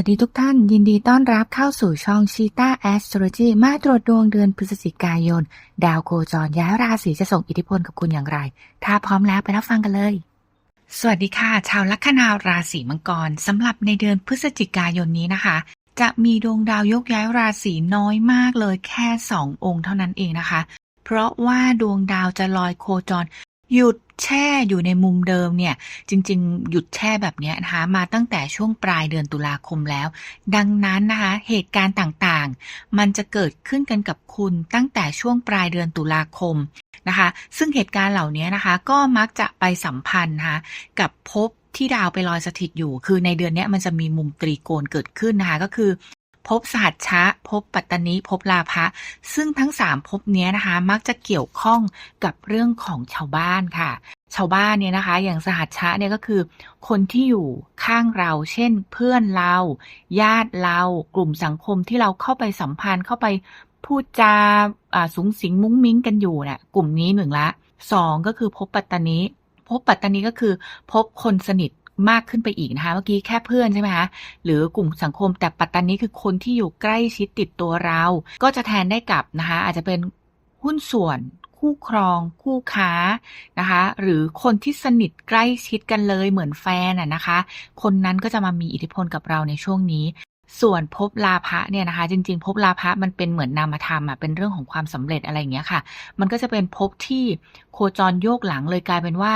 วัสดีทุกท่าน ยินดีต้อนรับเข้าสู่ช่อง Cheetah Astrology มาตรวจดวงเดือนพฤศจิกายน ดาวโคจรย้ายราศีจะส่งอิทธิพลกับคุณอย่างไร ถ้าพร้อมแล้วไปรับฟังกันเลย สวัสดีค่ะ ชาวลัคนาราศีมังกรสำหรับในเดือนพฤศจิกายนนี้นะคะ จะมีดวงดาวยกย้ายราศีน้อยมากเลยแค่สององค์เท่านั้นเองนะคะ เพราะว่าดวงดาวจะลอยโคจร หยุดแช่อยู่ในมุมเดิมเนี่ย จริง ๆ หยุดแช่แบบนี้นะคะมาตั้งแต่ช่วงปลายเดือนตุลาคมแล้ว ดังนั้นนะคะเหตุการณ์ต่างๆ มันจะเกิดขึ้นกันกับคุณตั้งแต่ช่วงปลายเดือนตุลาคมนะคะซึ่งเหตุการณ์เหล่านี้นะคะก็มักจะไปสัมพันธ์นะคะกับภพที่ดาวไปลอยสถิตอยู่ คือในเดือนนี้มันจะมีมุมตรีโกณเกิดขึ้นนะคะก็คือ ภพสหัชชะภพปัตตนิภพลาภะซึ่งทั้งสามภพนี้นะคะ มักจะเกี่ยวข้องกับเรื่องของชาวบ้านค่ะ ชาวบ้านเนี่ยนะคะ อย่างสหัชชะเนี่ยก็คือ คนที่อยู่ข้างเรา เช่น เพื่อนเรา ญาติเรา กลุ่มสังคมที่เราเข้าไปสัมพันธ์เข้าไปพูดจาสูงสิงมุ้งมิ้งกันอยู่เนี่ยกลุ่มนี้หนึ่งละสองก็คือภพปัตตนิภพปัตตนิก็คือภพคนสนิท มากขึ้นไปอีกนะคะ เมื่อกี้แค่เพื่อนใช่ไหมคะหรือกลุ่มสังคมแต่ปัตตานีคือคนที่อยู่ใกล้ชิดติดตัวเรา ก็จะแทนได้กับนะคะ อาจจะเป็นหุ้นส่วน คู่ครอง คู่ค้านะคะ หรือคนที่สนิทใกล้ชิดกันเลยเหมือนแฟนอะนะคะ คนนั้นก็จะมามีอิทธิพลกับเราในช่วงนี้ ส่วนภพลาภะเนี่ยนะคะ จริงๆภพลาภะมันเป็นเหมือนนามธรรมอะเป็นเรื่องของความสำเร็จอะไรอย่างเงี้ยค่ะ มันก็จะเป็นภพที่โคจรโยกหลังเลยกลายเป็นว่า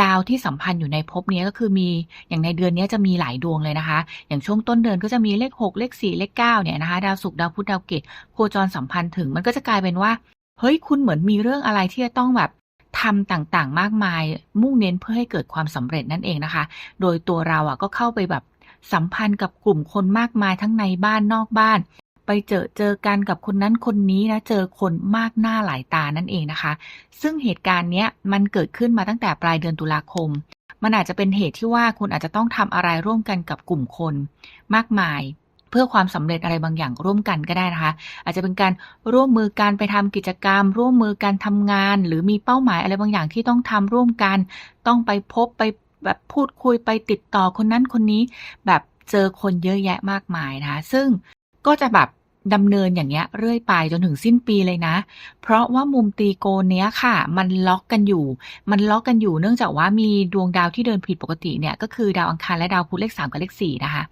ดาวที่สัมพันธ์อยู่ในภพนี้ก็คือมีอย่างในเดือนนี้จะมีหลายดวงเลยนะคะ อย่างช่วงต้นเดือนก็จะมีเลข 6 เลข 4 เลข9เนี่ยนะคะ ดาวศุกร์ดาวพุธดาวเกตโคจรสัมพันธ์ถึงมันก็จะกลายเป็นว่าเฮ้ยคุณเหมือนมีเรื่องอะไรที่จะต้องแบบทำต่างๆ มากมาย มุ่งเน้นเพื่อให้เกิดความสำเร็จนั่นเองนะคะ โดยตัวเราอะก็เข้าไปแบบ สัมพันธ์กับกลุ่มคนมากมายทั้งในบ้านนอกบ้าน ไปเจอเจอกันกับคนนั้นคนนี้นะเจอคนมากหน้าหลายตานั่นเองนะคะ ซึ่งเหตุการณ์เนี้ยมันเกิดขึ้นมาตั้งแต่ปลายเดือนตุลาคม มันอาจจะเป็นเหตุที่ว่าคุณอาจจะต้องทำอะไรร่วมกันกับกลุ่มคน มากมายเพื่อความสำเร็จอะไรบางอย่างร่วมกันก็ได้นะคะ อาจจะเป็นการร่วมมือการไปทำกิจกรรม ร่วมมือการทำงาน หรือมีเป้าหมายอะไรบางอย่างที่ต้องทำร่วมกัน ต้องไปพบไป แบบพูดคุยไปติดต่อคนนั้นคนนี้ แบบเจอคนเยอะแยะมากมายนะคะ ซึ่งก็จะแบบดำเนินอย่างเงี้ยเรื่อยไปจนถึงสิ้นปีเลยนะ เพราะว่ามุมตีโกนเนี้ยค่ะ มันล็อกกันอยู่ มันล็อกกันอยู่เนื่องจากว่ามีดวงดาวที่เดินผิดปกติเนี่ยก็คือดาวอังคารและดาวพุธเลข3กับเลข4นะคะ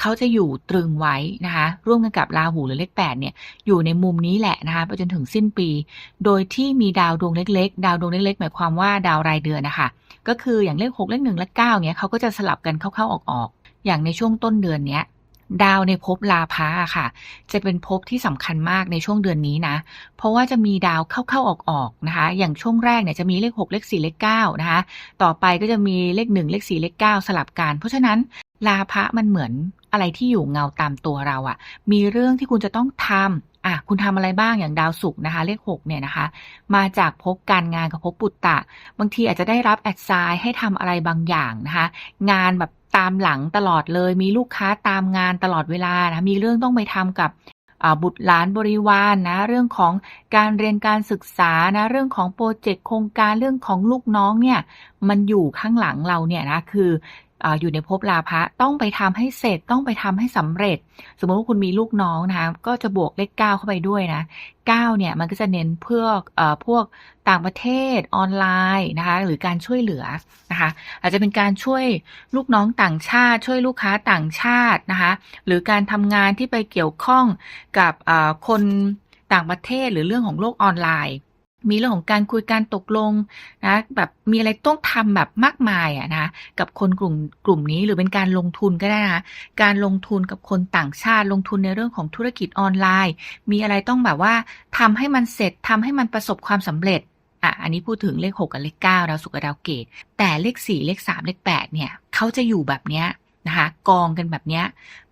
เขาจะอยู่ตรึงไว้นะคะร่วมกันกับราหูหรือเลข8เนี่ยอยู่ในมุมนี้แหละนะคะไปจนถึงสิ้นปี โดยที่มีดาวดวงเล็กๆ ดาวดวงเล็กๆ หมายความว่าดาวรายเดือนนะคะก็คืออย่างเลข6เลข1และ9เนี่ยเขาก็จะสลับกันเข้าๆออกๆอย่างในช่วงต้นเดือนเนี้ยดาวในภพลาภะค่ะ จะเป็นภพที่สำคัญมากในช่วงเดือนนี้นะ เพราะว่าจะมีดาวเข้าๆออกๆนะคะ อย่างช่วงแรกเนี่ยจะมีเลข 6 เลข 4 เลข9นะคะ ต่อไปก็จะมีเลข 1 เลข 4 เลข 9 สลับกัน เพราะฉะนั้นลาภะมันเหมือน อะไรที่อยู่เงาตามตัวเราอะมีเรื่องที่คุณจะต้องทำอะคุณทำอะไรบ้างอย่างดาวศุกร์นะคะ เลข6เนี่ยนะคะ มาจากภพการงานกับภพปุตตะ บางทีอาจจะได้รับแอดไซน์ให้ทำอะไรบางอย่างนะคะ งานแบบตามหลังตลอดเลย มีลูกค้าตามงานตลอดเวลานะมีเรื่องต้องไปทำกับบุตรหลานบริวารนนะเรื่องของการเรียนการศึกษานะเรื่องของโปรเจกต์โครงการเรื่องของลูกน้องเนี่ยมันอยู่ข้างหลังเราเนี่ยนะคือ อยู่ในภพลาภะต้องไปทำให้เสร็จต้องไปทำให้สำเร็จ สมมติว่าคุณมีลูกน้องนะคะก็จะบวกเลขเก้าเข้าไปด้วยนะเก้าเนี่ยมันก็จะเน้นเพื่ออพวกต่างประเทศออนไลน์นะคะหรือการช่วยเหลือนะคะอาจจะเป็นการช่วยลูกน้องต่างชาติ ช่วยลูกค้าต่างชาตินะคะหรือการทำงานที่ไปเกี่ยวข้องกับคนต่างประเทศหรือเรื่องของโลกออนไลน์ มีเรื่องของการคุยการตกลงนะแบบมีอะไรต้องทำแบบมากมายอะนะกับคนกลุ่มกลุ่มนี้หรือเป็นการลงทุนก็ได้นะการลงทุนกับคนต่างชาติ ลงทุนในเรื่องของธุรกิจออนไลน์ มีอะไรต้องแบบว่าทำให้มันเสร็จทำให้มันประสบความสำเร็จอะอันนี้พูดถึงเลข 6 กับเลข9ดาวศุกร์กับดาวเกต แต่เลข 4 เลข 3 เลข 8 เนี่ยเขาจะอยู่แบบเนี้ย นะคะ กองกันแบบนี้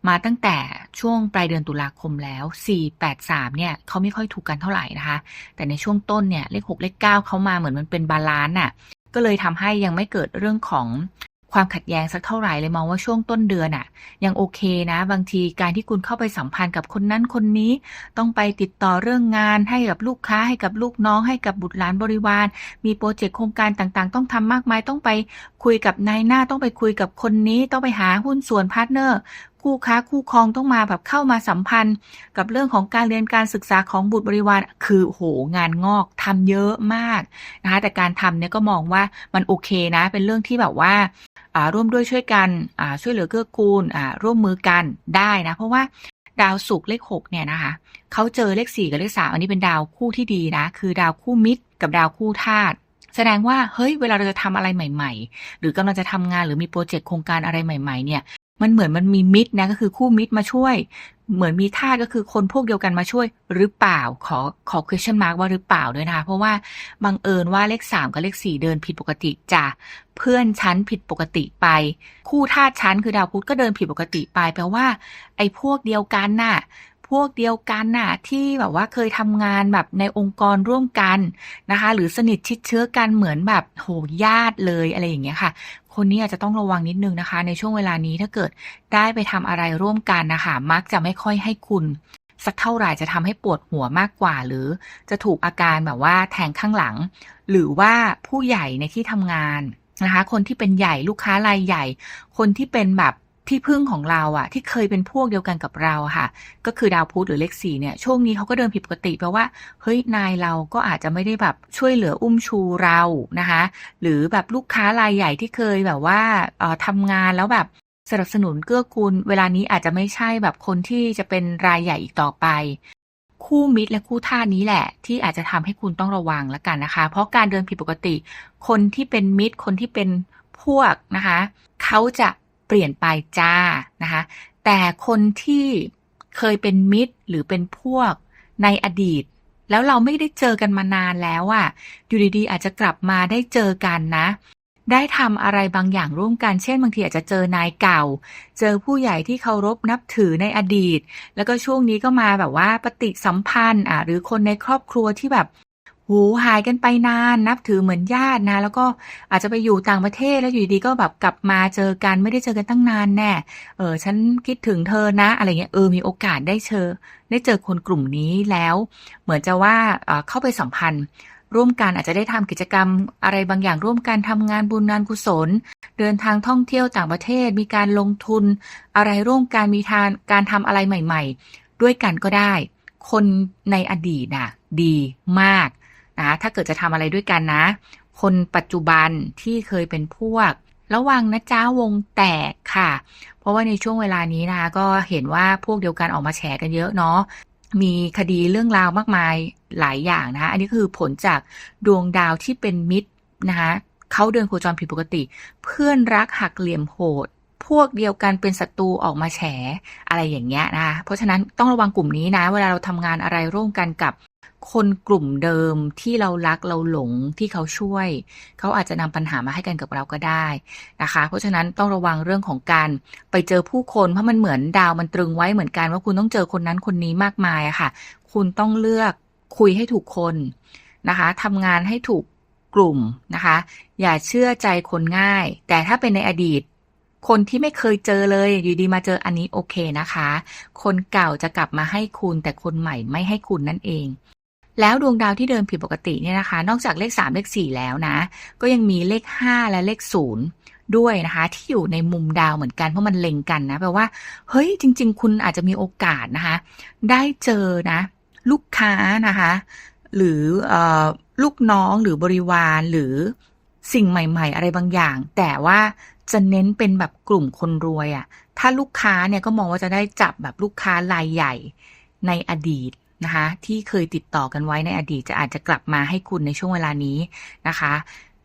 มาตั้งแต่ช่วงปลายเดือนตุลาคมแล้ว 483 เนี่ยเขาไม่ค่อยถูกกันเท่าไหร่นะคะ แต่ในช่วงต้นเนี่ยเลข 6 เลข 9 เขามาเหมือนมันเป็นบาลานซ์น่ะก็เลยทำให้ยังไม่เกิดเรื่องของ ความขัดแย้งสักเท่าไหร่เลยมองว่าช่วงต้นเดือนอะยังโอเคนะ บางทีการที่คุณเข้าไปสัมพันธ์กับคนนั้นคนนี้ ต้องไปติดต่อเรื่องงานให้กับลูกค้าให้กับลูกน้อง ให้กับบุตรหลานบริวาร มีโปรเจกต์โครงการต่างๆ ต้องทำมากมายต้องไปคุยกับนายหน้าต้องไปคุยกับคนนี้ ต้องไปหาหุ้นส่วนพาร์ทเนอร์ คู่ค้าคู่ครองต้องมาแบบเข้ามาสัมพันธ์ กับเรื่องของการเรียนการศึกษาของบุตรบริวาร คือโหงานงอกทำเยอะมากนะคะแต่การทำเนี่ยก็มองว่ามันโอเคนะ เป็นเรื่องที่แบบว่าร่วมด้วยช่วยกันช่วยเหลือเกื้อกูลร่วมมือกันได้นะเพราะว่าดาวศุกร์เลขหกเนี่ยนะคะเขาเจอเลขสี่กับเลขสามอันนี้เป็นดาวคู่ที่ดีนะ คือดาวคู่มิตรกับดาวคู่ธาตุแสดงว่าเฮ้ยเวลาเราจะทำอะไรใหม่ ๆ หรือกำลังจะทำงานหรือมีโปรเจกต์โครงการอะไรใหม่ ๆ เนี่ย มันเหมือนมันมีมิตรนะก็คือคู่มิตรมาช่วย เหมือนมีธาก็คือคนพวกเดียวกันมาช่วยหรือเปล่าขอขอ question mark ว่าหรือเปล่าด้วยนะคะเพราะว่าบังเอิญว่าเลขสามกับเลขสี่เดินผิดปกติจ้ะเพื่อนชั้นผิดปกติไป คู่ธาชั้นคือดาวพุธก็เดินผิดปกติไปแปลว่า ไอ้พวกเดียวกันน่ะพวกเดียวกันน่ะที่แบบว่าเคยทำงานแบบในองค์กรร่วมกันนะคะ หรือสนิทชิดเชื้อกันเหมือนแบบโหญาติเลยอะไรอย่างเงี้ยค่ะ คนนี้อาจจะต้องระวังนิดนึงนะคะ ในช่วงเวลานี้ถ้าเกิดได้ไปทำอะไรร่วมกันนะคะมักจะไม่ค่อยให้คุณสักเท่าไหร่จะทำให้ปวดหัวมากกว่า หรือจะถูกอาการแบบว่าแทงข้างหลัง หรือว่าผู้ใหญ่ในที่ทำงานนะคะ คนที่เป็นใหญ่ลูกค้ารายใหญ่ คนที่เป็นแบบ ที่พึ่งของเราอะที่เคยเป็นพวกเดียวกันกับเราค่ะ ก็คือดาวพุธหรือเลขสี่เนี่ยช่วงนี้เขาก็เดินผิดปกติแปลว่าเฮ้ยนายเราก็อาจจะไม่ได้แบบช่วยเหลืออุ้มชูเรานะคะ หรือแบบลูกค้ารายใหญ่ที่เคยแบบว่าเอ่อทำงานแล้วแบบสนับสนุนเกื้อกูล เวลานี้อาจจะไม่ใช่แบบคนที่จะเป็นรายใหญ่อีกต่อไป คู่มิตรและคู่ท่านี้แหละ ที่อาจจะทำให้คุณต้องระวังแล้วกันนะคะ เพราะการเดินผิดปกติ คนที่เป็นมิตรคนที่เป็นพวกนะคะ เขาจะ เปลี่ยนไปจ้านะคะ แต่คนที่เคยเป็นมิตรหรือเป็นพวกในอดีต แล้วเราไม่ได้เจอกันมานานแล้วอะ่ะอยู่ดีๆ อาจจะกลับมาได้เจอกันนะ ได้ทำอะไรบางอย่างร่วมกัน เช่นบางทีอาจจะเจอนายเก่า เจอผู้ใหญ่ที่เคารพนับถือในอดีต แล้วก็ช่วงนี้ก็มาแบบว่าปฏิสัมพันธ์อะหรือคนในครอบครัวที่แบบ หูหายกันไปนานนับถือเหมือนญาตินะ แล้วก็อาจจะไปอยู่ต่างประเทศแล้วอยู่ดีก็แบบกลับมาเจอกันไม่ได้เจอกันตั้งนานแน่เออฉันคิดถึงเธอนะ อะไรเงี้ยเออมีโอกาสได้เจอได้เจอคนกลุ่มนี้แล้ว เหมือนจะว่าเออเข้าไปสัมพันธ์ ร่วมกันอาจจะได้ทำกิจกรรมอะไรบางอย่างร่วมกันทำงานบุญงานกุศล เดินทางท่องเที่ยวต่างประเทศ มีการลงทุน อะไรร่วมกันมีทานการทำอะไรใหม่ ๆ ด้วยกันก็ได้ คนในอดีตน่ะ ดีมาก นะถ้าเกิดจะทำอะไรด้วยกันนะ คนปัจจุบันที่เคยเป็นพวก ระวังนะจ้าวงแตกค่ะ เพราะว่าในช่วงเวลานี้นะก็เห็นว่าพวกเดียวกันออกมาแฉกันเยอะเนาะมีคดีเรื่องราวมากมายหลายอย่างนะคะอันนี้คือผลจากดวงดาวที่เป็นมิตรนะคะเขาเดินโคจรผิดปกติ เพื่อนรักหักเหลี่ยมโหด พวกเดียวกันเป็นศัตรูออกมาแฉอะไรอย่างเงี้ยนะคะเพราะฉะนั้นต้องระวังกลุ่มนี้นะ เวลาเราทำงานอะไรร่วมกันกับ คนกลุ่มเดิมที่เรารักเราหลงที่เขาช่วย เขาอาจจะนำปัญหามาให้กันกับเราก็ได้นะคะ เพราะฉะนั้นต้องระวังเรื่องของการไปเจอผู้คนเพราะมันเหมือนดาวมันตรึงไว้เหมือนกันว่าคุณต้องเจอคนนั้นคนนี้มากมายอะค่ะ คุณต้องเลือกคุยให้ถูกคนนะคะทำงานให้ถูกกลุ่มนะคะ อย่าเชื่อใจคนง่าย แต่ถ้าเป็นในอดีต คนที่ไม่เคยเจอเลยอยู่ดีมาเจออันนี้โอเคนะคะ คนเก่าจะกลับมาให้คุณแต่คนใหม่ไม่ให้คุณนั่นเอง แล้วดวงดาวที่เดินผิดปกติเนี่ยนะคะ นอกจากเลข 3 เลข 4 แล้วนะ ก็ยังมีเลข 5 และเลข 0 ด้วยนะคะ ที่อยู่ในมุมดาวเหมือนกันเพราะมันเล็งกันนะแปลว่าเฮ้ยจริง ๆ คุณอาจจะมีโอกาสนะคะ ได้เจอนะ ลูกค้านะคะ หรืออลูกน้องหรือบริวารหรือสิ่งใหม่ ๆ อะไรบางอย่าง แต่ว่าจะเน้นเป็นแบบกลุ่มคนรวยอะ่ะ ถ้าลูกค้าเนี่ยก็มองว่าจะได้จับแบบลูกค้ารายใหญ่ในอดีต นะคะที่เคยติดต่อกันไว้ในอดีตจะอาจจะกลับมาให้คุณในช่วงเวลานี้นะคะ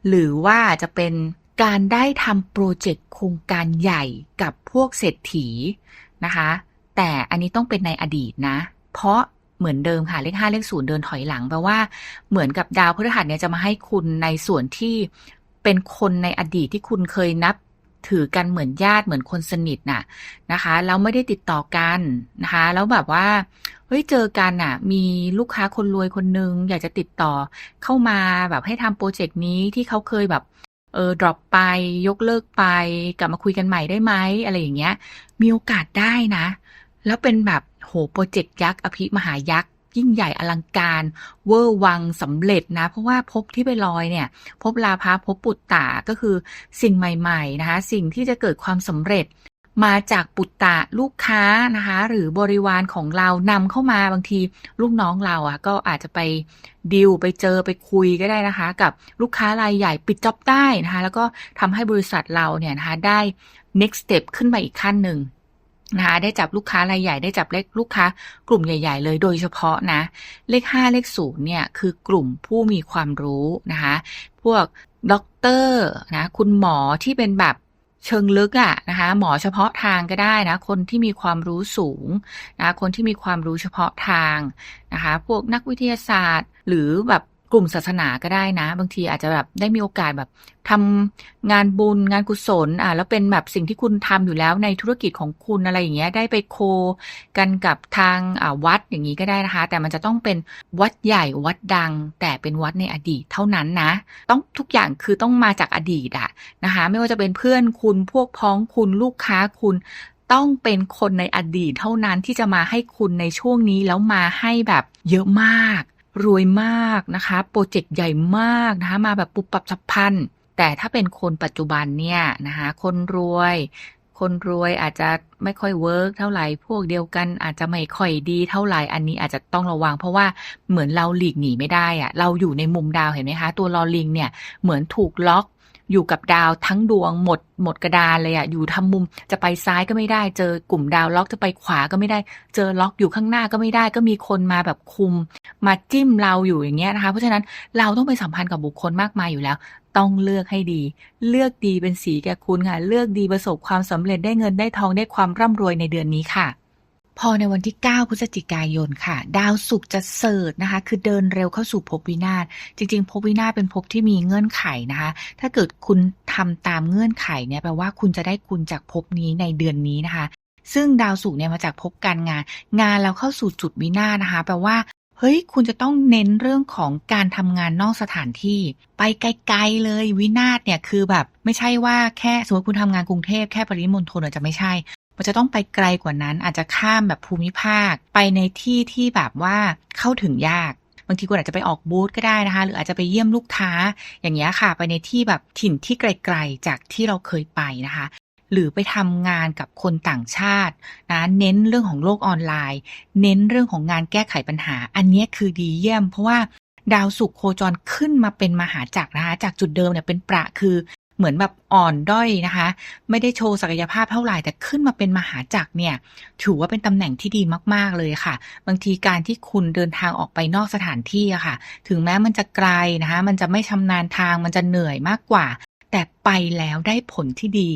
หรือว่าจะเป็นการได้ทำโปรเจกต์โครงการใหญ่กับพวกเศรษฐีนะคะ แต่อันนี้ต้องเป็นในอดีตนะ เพราะเหมือนเดิมค่ะเลขห้าเลขศูนย์เดินถอยหลังแปลว่าเหมือนกับดาวพฤหัสเนี่ยจะมาให้คุณในส่วนที่เป็นคนในอดีตที่คุณเคยนับ ถือกันเหมือนญาติเหมือนคนสนิทน่ะนะคะแล้วไม่ได้ติดต่อกันนะคะ แล้วแบบว่าเฮ้ยเจอกันอะ มีลูกค้าคนรวยคนนึง อยากจะติดต่อเข้ามาแบบให้ทำโปรเจกต์นี้ที่เขาเคยแบบเออ drop ไปยกเลิกไป กลับมาคุยกันใหม่ได้ไหมอะไรอย่างเงี้ย มีโอกาสได้นะ แล้วเป็นแบบโหโปรเจกต์ยักษ์อภิมหายักษ์ ยิ่งใหญ่อลังการ เวอร์วังสำเร็จนะ เพราะว่าพบที่ไปลอยเนี่ย พบลาภาพบปุตตาก็คือสิ่งใหม่ๆนะคะ สิ่งที่จะเกิดความสำเร็จมาจากปุตตะลูกค้านะคะ หรือบริวารของเรานำเข้ามาบางทีลูกน้องเราอะ ก็อาจจะไปดิวไปเจอไปคุยก็ได้นะคะ กับลูกค้ารายใหญ่ปิดจ็อบได้นะคะ แล้วก็ทำให้บริษัทเราเนี่ยนะคะได้ next step ขึ้นไปอีกขั้นหนึ่ง นะคะได้จับลูกค้ารายใหญ่ได้จับเลขลูกค้ากลุ่มใหญ่ ๆ เลยโดยเฉพาะนะ เลข 5 เลข0เนี่ยคือกลุ่มผู้มีความรู้นะคะพวกด็อกเตอร์นะคุณหมอที่เป็นแบบเชิงลึกอะนะคะหมอเฉพาะทางก็ได้นะคนที่มีความรู้สูงนะคนที่มีความรู้เฉพาะทางนะคะพวกนักวิทยาศาสตร์ หรือแบบ กลุ่มศาสนาก็ได้นะ บางทีอาจจะแบบได้มีโอกาสแบบทำงานบุญงานกุศลอะแล้วเป็นแบบสิ่งที่คุณทำอยู่แล้วในธุรกิจของคุณอะไรอย่างเงี้ยได้ไปโคกันกับทางอ่าวัดอย่างนี้ก็ได้นะคะ แต่มันจะต้องเป็นวัดใหญ่วัดดัง แต่เป็นวัดในอดีตเท่านั้นนะ ต้องทุกอย่างคือต้องมาจากอดีตอะนะคะ ไม่ว่าจะเป็นเพื่อนคุณพวกพ้องคุณลูกค้าคุณต้องเป็นคนในอดีตเท่านั้นที่จะมาให้คุณในช่วงนี้แล้วมาให้แบบเยอะมาก รวยมากนะคะ โปรเจกต์ใหญ่มากนะคะ มาแบบปุบปับฉับพลัน แต่ถ้าเป็นคนปัจจุบันเนี่ยนะคะ คนรวย คนรวยอาจจะไม่ค่อยเวิร์กเท่าไหร่ พวกเดียวกันอาจจะไม่ค่อยดีเท่าไหร่ อันนี้อาจจะต้องระวัง เพราะว่าเหมือนเราหลีกหนีไม่ได้อะเราอยู่ในมุมดาวเห็นไหมคะ ตัวลอลิงเนี่ยเหมือนถูกล็อก อยู่กับดาวทั้งดวงหมดหมดกระดานเลยอะอยู่ทำมุมจะไปซ้ายก็ไม่ได้ เจอกลุ่มดาวล็อกจะไปขวาก็ไม่ได้ เจอล็อกอยู่ข้างหน้าก็ไม่ได้ ก็มีคนมาแบบคุม มาจิ้มเราอยู่อย่างเงี้ยนะคะเพราะฉะนั้นเราต้องไปสัมพันธ์กับบุคคลมากมายอยู่แล้ว ต้องเลือกให้ดี เลือกดีเป็นสีแก่คุณค่ะ เลือกดีประสบความสำเร็จได้เงินได้ทองได้ความร่ำรวยในเดือนนี้ค่ะ พอในวันที่ 9 พฤศจิกายนค่ะ ดาวศุกร์จะเสิร์ชนะคะ คือเดินเร็วเข้าสู่ภพวินาศจริง ๆภพวินาศเป็นภพที่มีเงื่อนไขนะคะ ถ้าเกิดคุณทำตามเงื่อนไขเนี่ยแปลว่าคุณจะได้คุณจากภพนี้ในเดือนนี้นะคะ ซึ่งดาวศุกร์เนี่ยมาจากภพการงาน งานแล้วเข้าสู่จุดวินาศนะคะ แปลว่าเฮ้ย คุณจะต้องเน้นเรื่องของการทำงานนอกสถานที่ ไปไกลๆเลยวินาศเนี่ยคือแบบ ไม่ใช่ว่าแค่สมมติคุณทำงานกรุงเทพแค่ปริมณฑลอาจจะไม่ใช่ มันจะต้องไปไกลกว่านั้น อาจจะข้ามแบบภูมิภาค ไปในที่ที่แบบว่าเข้าถึงยากบางทีคุณอาจจะไปออกบูธก็ได้นะคะ หรืออาจจะไปเยี่ยมลูกค้าอย่างเงี้ยค่ะ ไปในที่แบบถิ่นที่ไกลๆจากที่เราเคยไปนะคะหรือไปทำงานกับคนต่างชาตินะเน้นเรื่องของโลกออนไลน์ เน้นเรื่องของงานแก้ไขปัญหา อันนี้คือดีเยี่ยม เพราะว่าดาวศุกโคจรขึ้นมาเป็นมหาจักรนะคะจากจุดเดิมเนี่ยเป็นประคือ เหมือนแบบอ่อนด้อยนะคะ ไม่ได้โชว์ศักยภาพเท่าไหร่แต่ขึ้นมาเป็นมหาจักรเนี่ย ถือว่าเป็นตำแหน่งที่ดีมาก ๆ เลยค่ะ บางทีการที่คุณเดินทางออกไปนอกสถานที่อะค่ะ ถึงแม้มันจะไกลนะคะ มันจะไม่ชำนาญทางมันจะเหนื่อยมากกว่า แต่ไปแล้วได้ผลที่ดี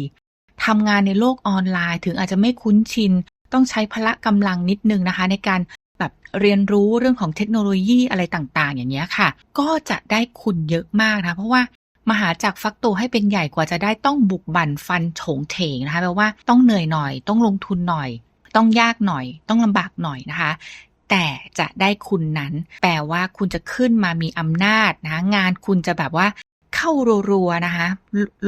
ทำงานในโลกออนไลน์ถึงอาจจะไม่คุ้นชิน ต้องใช้พละกำลังนิดนึงนะคะ ในการแบบเรียนรู้เรื่องของเทคโนโลยีอะไรต่างๆ อย่างเงี้ยค่ะ ก็จะได้คุณเยอะมากนะ เพราะว่า มหาจักรฟักตัวให้เป็นใหญ่กว่าจะได้ต้องบุกบั่นฟันโฉงเถงนะคะแปลว่าต้องเหนื่อยหน่อย ต้องลงทุนหน่อย ต้องยากหน่อย ต้องลำบากหน่อยนะคะแต่จะได้คุณนั้น แปลว่าคุณจะขึ้นมามีอำนาจนะะงานคุณจะแบบว่าเข้ารัวๆนะคะ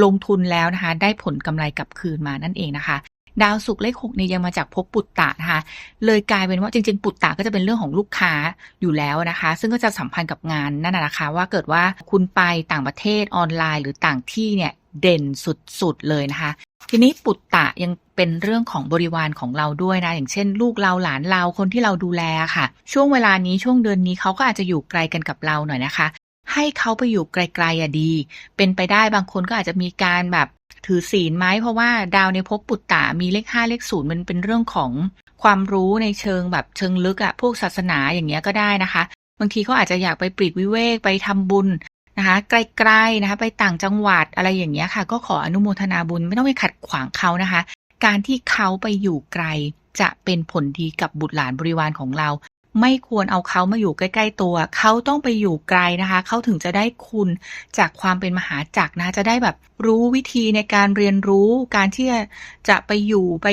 ลงทุนแล้วนะคะ ได้ผลกำไรกลับคืนมานั่นเองนะคะ ดาวศุกร์เลขหกเนี่ยยังมาจากภพปุตตะนะคะเลยกลายเป็นว่าจริง ๆ ปุตตะก็จะเป็นเรื่องของลูกค้าอยู่แล้วนะคะ ซึ่งก็จะสัมพันธ์กับงานนั่นนะคะว่าเกิดว่าคุณไปต่างประเทศออนไลน์ หรือต่างที่เนี่ยเด่นสุดๆเลยนะคะ ทีนี้ปุตตะยังเป็นเรื่องของบริวารของเราด้วยนะ อย่างเช่น ลูกเราหลานเราคนที่เราดูแลค่ะ ช่วงเวลานี้ช่วงเดือนนี้เขาก็อาจจะอยู่ไกลกันกับเราหน่อยนะคะ ให้เขาไปอยู่ไกลๆอะดี เป็นไปได้บางคนก็อาจจะมีการแบบ ถือศีลไหมเพราะว่าดาวในภพปุตตะมีเลขห้าเลขศูนย์มันเป็นเรื่องของความรู้ในเชิงแบบเชิงลึกอะพวกศาสนาอย่างเงี้ยก็ได้นะคะ บางทีเขาอาจจะอยากไปปลีกวิเวกไปทำบุญนะคะไกลๆนะคะ ไปต่างจังหวัดอะไรอย่างเงี้ยค่ะ ก็ขออนุโมทนาบุญไม่ต้องไปขัดขวางเขานะคะ การที่เขาไปอยู่ไกลจะเป็นผลดีกับบุตรหลานบริวารของเรา ไม่ควรเอาเขามาอยู่ใกล้ๆตัว เขาต้องไปอยู่ไกลนะคะ เขาถึงจะได้คุณจากความเป็นมหาจักรนะ จะได้แบบรู้วิธีในการเรียนรู้ การที่จะไปอยู่ไป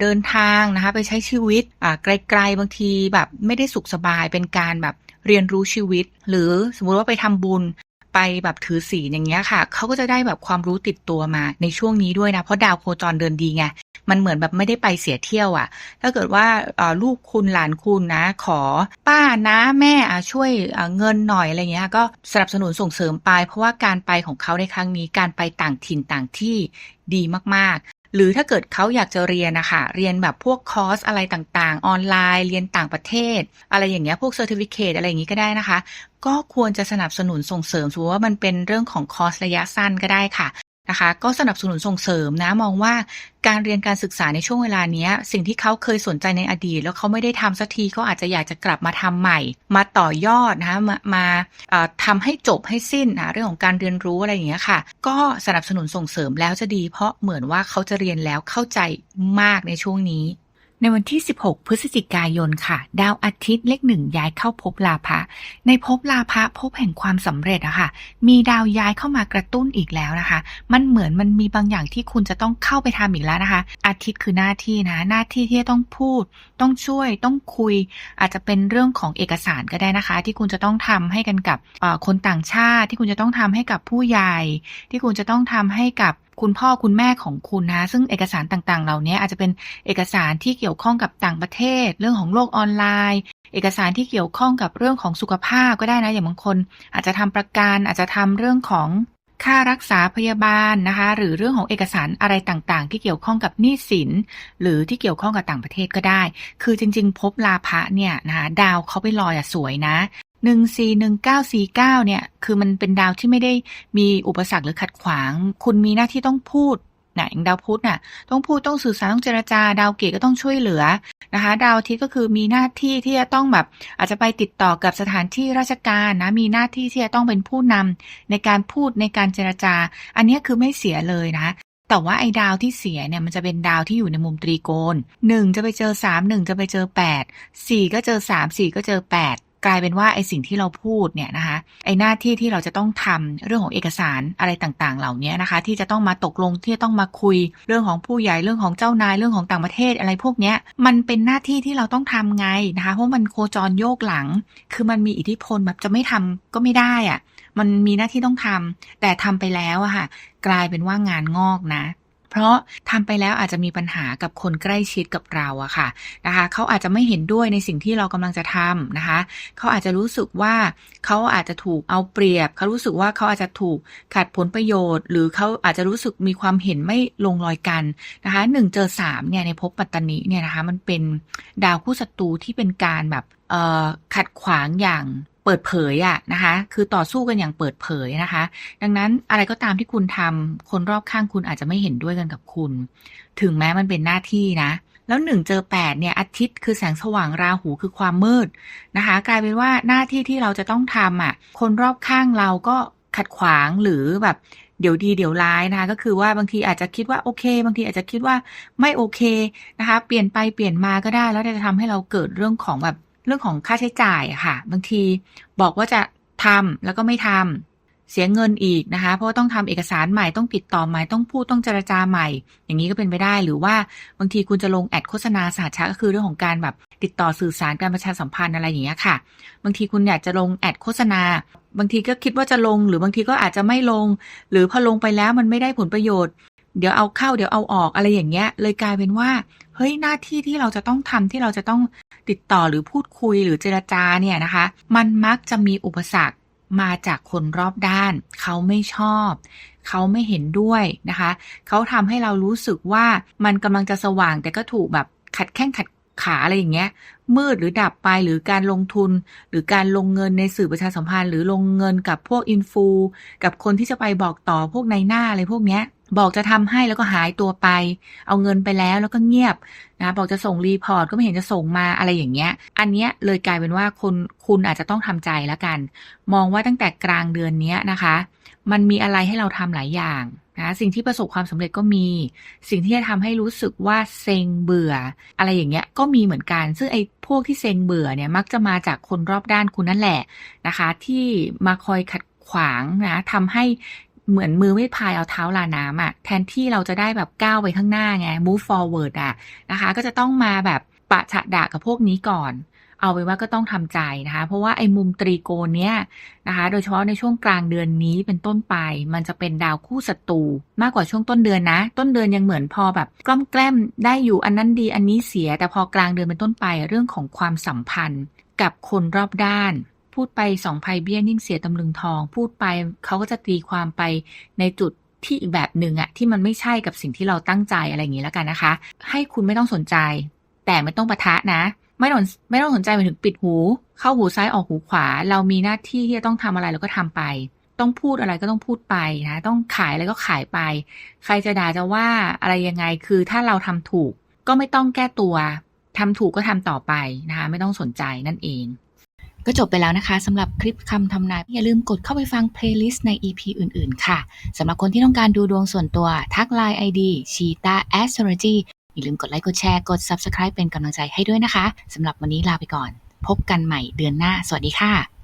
เดินทางนะคะ ไปใช้ชีวิตไกลๆบางทีแบบไม่ได้สุขสบายเป็นการแบบเรียนรู้ชีวิต หรือสมมุติว่าไปทำบุญ ไปแบบถือศีลอย่างเงี้ยค่ะ เขาก็จะได้แบบความรู้ติดตัวมาในช่วงนี้ด้วยนะ เพราะดาวโคจรเดินดีไง มันเหมือนแบบไม่ได้ไปเสียเที่ยวอะ่ะ ถ้าเกิดว่าลูกคุณหลานคุณนะ ขอป้านะแม่ช่วยเงินหน่อยอะไรเงี้ย ก็สนับสนุนส่งเสริมไป เพราะว่าการไปของเขาในครั้งนี้การไปต่างถิ่นต่างที่ดีมาก หรือถ้าเกิดเขาอยากจะเรียนนะคะเรียนแบบพวกคอร์สอะไรต่างๆ ออนไลน์ เรียนต่างประเทศ อะไรอย่างเงี้ยพวกเซอร์ติฟิเคตอะไรอย่างงี้ก็ได้นะคะ ก็ควรจะสนับสนุนส่งเสริมถือว่ามันเป็นเรื่องของคอร์สระยะสั้นก็ได้ค่ะ นะคะก็สนับสนุนส่งเสริมนะมองว่าการเรียนการศึกษาในช่วงเวลานี้สิ่งที่เขาเคยสนใจในอดีต แล้วเขาไม่ได้ทำสักทีก็อาจจะอยากจะกลับมาทำใหม่ มาต่อยอดนะคะมามาทำให้จบให้สิ้นนะเรื่องของการเรียนรู้อะไรอย่างเงี้ยค่ะ ก็สนับสนุนส่งเสริมแล้วจะดี เพราะเหมือนว่าเขาจะเรียนแล้วเข้าใจมากในช่วงนี้ ในวันที่ 16 พฤศจิกายนค่ะ ดาวอาทิตย์เลขหนึ่งย้ายเข้าภพลาภะในภพลาภะภพแห่งความสำเร็จอะค่ะ มีดาวย้ายเข้ามากระตุ้นอีกแล้วนะคะ มันเหมือนมันมีบางอย่างที่คุณจะต้องเข้าไปทำอีกแล้วนะคะ อาทิตย์คือหน้าที่นะ หน้าที่ที่ต้องพูด ต้องช่วย ต้องคุย อาจจะเป็นเรื่องของเอกสารก็ได้นะคะ ที่คุณจะต้องทำให้กันกับคนต่างชาติ ที่คุณจะต้องทำให้กับผู้ใหญ่ ที่คุณจะต้องทำให้กับ คุณพ่อคุณแม่ของคุณนะ ซึ่งเอกสารต่างๆ เหล่านี้อาจจะเป็นเอกสารที่เกี่ยวข้องกับต่างประเทศ เรื่องของโลกออนไลน์ เอกสารที่เกี่ยวข้องกับเรื่องของสุขภาพก็ได้นะ อย่างบางคน อาจจะทำประกันอาจจะทำเรื่องของค่ารักษาพยาบาลนะคะ หรือเรื่องของเอกสารอะไรต่างๆ ที่เกี่ยวข้องกับหนี้สิน หรือที่เกี่ยวข้องกับต่างประเทศก็ได้ คือจริง ๆ พบลาภะเนี่ยนะคะดาวเขาไปลอยอะสวยนะ หนึ่งสี่หนึ่งเก้าสี่เก้าเนี่ย คือมันเป็นดาวที่ไม่ได้มีอุปสรรคหรือขัดขวาง คุณมีหน้าที่ต้องพูดนะอย่างดาวพุธน่ะ ต้องพูดต้องสื่อสารต้องเจรจา ดาวเกตก็ต้องช่วยเหลือนะคะ ดาวอาทิตย์ก็คือมีหน้าที่ที่จะต้องแบบ อาจจะไปติดต่อกับสถานที่ราชการนะ มีหน้าที่ที่จะต้องเป็นผู้นำในการพูดในการเจรจา อันนี้คือไม่เสียเลยนะแต่ว่าไอ้ดาวที่เสียเนี่ยมันจะเป็นดาวที่อยู่ในมุมตรีโกณหนึ่งจะไปเจอสามหนึ่งจะไปเจอแปดสี่ก็เจอสามสี่ก็เจอแปด กลายเป็นว่าไอสิ่งที่เราพูดเนี่ยนะคะไอหน้าที่ที่เราจะต้องทำเรื่องของเอกสารอะไรต่างๆ เหล่านี้นะคะ ที่จะต้องมาตกลงที่จะต้องมาคุยเรื่องของผู้ใหญ่เรื่องของเจ้านายเรื่องของต่างประเทศอะไรพวกเนี้ยมันเป็นหน้าที่ที่เราต้องทำไงนะคะ เพราะมันโคจรโยกหลัง คือมันมีอิทธิพลแบบจะไม่ทำก็ไม่ได้อะ่ะมันมีหน้าที่ต้องทำแต่ทำไปแล้วอะค่ะ กลายเป็นว่างานงอกนะ เพราะทำไปแล้วอาจจะมีปัญหากับคนใกล้ชิดกับเราอะค่ะนะคะเขาอาจจะไม่เห็นด้วยในสิ่งที่เรากำลังจะทำนะคะ เขาอาจจะรู้สึกว่าเขาอาจจะถูกเอาเปรียบ เขารู้สึกว่าเขาอาจจะถูกขัดผลประโยชน์ หรือเขาอาจจะรู้สึกมีความเห็นไม่ลงรอยกันนะคะหนึ่งเจอสามเนี่ยในภพปัตตานีเนี่ยนะคะมันเป็นดาวคู่ศัตรูที่เป็นการแบบขัดขวางอย่าง เปิดเผยอะนะคะ คือต่อสู้กันอย่างเปิดเผยนะคะ ดังนั้นอะไรก็ตามที่คุณทำคนรอบข้างคุณอาจจะไม่เห็นด้วยกันกับคุณ ถึงแม้มันเป็นหน้าที่นะ แล้วหนึ่งเจอแปดเนี่ยอาทิตย์คือแสงสว่างราหูคือความมืดนะคะ กลายเป็นว่าหน้าที่ที่เราจะต้องทำอะ คนรอบข้างเราก็ขัดขวางหรือแบบเดี๋ยวดีเดี๋ยวร้ายนะคะก็คือว่าบางทีอาจจะคิดว่าโอเค บางทีอาจจะคิดว่าไม่โอเคนะคะ เปลี่ยนไปเปลี่ยนมาก็ได้ แล้วจะทำให้เราเกิดเรื่องของแบบ เรื่องของค่าใช้จ่ายค่ะ บางทีบอกว่าจะทำแล้วก็ไม่ทำเสียเงินอีกนะคะ เพราะว่าต้องทำเอกสารใหม่ต้องติดต่อใหม่ต้องพูดต้องเจรจาใหม่ อย่างนี้ก็เป็นไปได้หรือว่าบางทีคุณจะลงแอดโฆษณาสาธารณะก็คือเรื่องของการแบบติดต่อสื่อสารการประชาสัมพันธ์อะไรอย่างเงี้ยค่ะ บางทีคุณอยากจะลงแอดโฆษณา บางทีก็คิดว่าจะลง หรือบางทีก็อาจจะไม่ลง หรือพอลงไปแล้วมันไม่ได้ผลประโยชน์ เดี๋ยวเอาเข้าเดี๋ยวเอาออกอะไรอย่างเงี้ย เลยกลายเป็นว่า เฮ้ยหน้าที่ที่เราจะต้องทำที่เราจะต้องติดต่อหรือพูดคุยหรือเจรจาเนี่ยนะคะ มันมักจะมีอุปสรรคมาจากคนรอบด้าน เขาไม่ชอบ เขาไม่เห็นด้วยนะคะ เขาทำให้เรารู้สึกว่ามันกำลังจะสว่างแต่ก็ถูกแบบขัดแข้งขัดขาอะไรอย่างเงี้ย มืดหรือดับไปหรือการลงทุน หรือการลงเงินในสื่อประชาสัมพันธ์ หรือลงเงินกับพวกอินฟูกับคนที่จะไปบอกต่อพวกในหน้าอะไรพวกเนี้ย บอกจะทำให้แล้วก็หายตัวไป เอาเงินไปแล้วแล้วก็เงียบนะบอกจะส่งรีพอร์ตก็ไม่เห็นจะส่งมาอะไรอย่างเงี้ย อันเนี้ยเลยกลายเป็นว่าคนคุณอาจจะต้องทำใจแล้วกัน มองว่าตั้งแต่กลางเดือนนี้นะคะ มันมีอะไรให้เราทำหลายอย่างนะสิ่งที่ประสบความสำเร็จก็มี สิ่งที่จะทำให้รู้สึกว่าเซ็งเบื่อ อะไรอย่างเงี้ยก็มีเหมือนกัน ซึ่งไอ้พวกที่เซ็งเบื่อเนี่ยมักจะมาจากคนรอบด้านคุณนั่นแหละนะคะ ที่มาคอยขัดขวางนะทำให้ เหมือนมือไม่พายเอาเท้าลาน้ำอะ่ะ แทนที่เราจะได้แบบก้าวไปข้างหน้าไง move forward อะนะคะ ก็จะต้องมาแบบปะฉะดะกับพวกนี้ก่อน เอาไปว่าก็ต้องทำใจนะคะ เพราะว่าไอ้มุมตรีโกณเนี้ยนะคะ โดยเฉพาะในช่วงกลางเดือนนี้เป็นต้นไป มันจะเป็นดาวคู่ศัตรูมากกว่าช่วงต้นเดือนนะ ต้นเดือนยังเหมือนพอแบบกล้อมแกล้มได้อยู่อันนั้นดีอันนี้เสีย แต่พอกลางเดือนเป็นต้นไปเรื่องของความสัมพันธ์กับคนรอบด้าน พูดไปสองภัยเบี้ยนิ่งเสียตำลึงทอง พูดไปเขาก็จะตีความไปในจุดที่อีกแบบหนึ่งอะที่มันไม่ใช่กับสิ่งที่เราตั้งใจอะไรอย่างนี้แล้วกันนะคะ ให้คุณไม่ต้องสนใจ แต่ไม่ต้องปะทะนะ ไม่ต้องไม่ต้องสนใจไปถึงปิดหู เข้าหูซ้ายออกหูขวา เรามีหน้าที่ที่จะต้องทำอะไรเราก็ทำไป ต้องพูดอะไรก็ต้องพูดไปนะต้องขายอะไรก็ขายไป ใครจะด่าจะว่าอะไรยังไงคือถ้าเราทำถูก ก็ไม่ต้องแก้ตัวทำถูกก็ทำต่อไปนะคะไม่ต้องสนใจนั่นเอง ก็จบไปแล้วนะคะสำหรับคลิปคำทำนาย อย่าลืมกดเข้าไปฟังเพลย์ลิสต์ใน EP อื่น ๆ ค่ะสำหรับคนที่ต้องการดูดวงส่วนตัวทักไลน์ ID cheeta Astrology อย่าลืมกดไลค์กดแชร์กด Subscribe เป็นกำลังใจให้ด้วยนะคะสำหรับวันนี้ลาไปก่อน พบกันใหม่เดือนหน้า สวัสดีค่ะ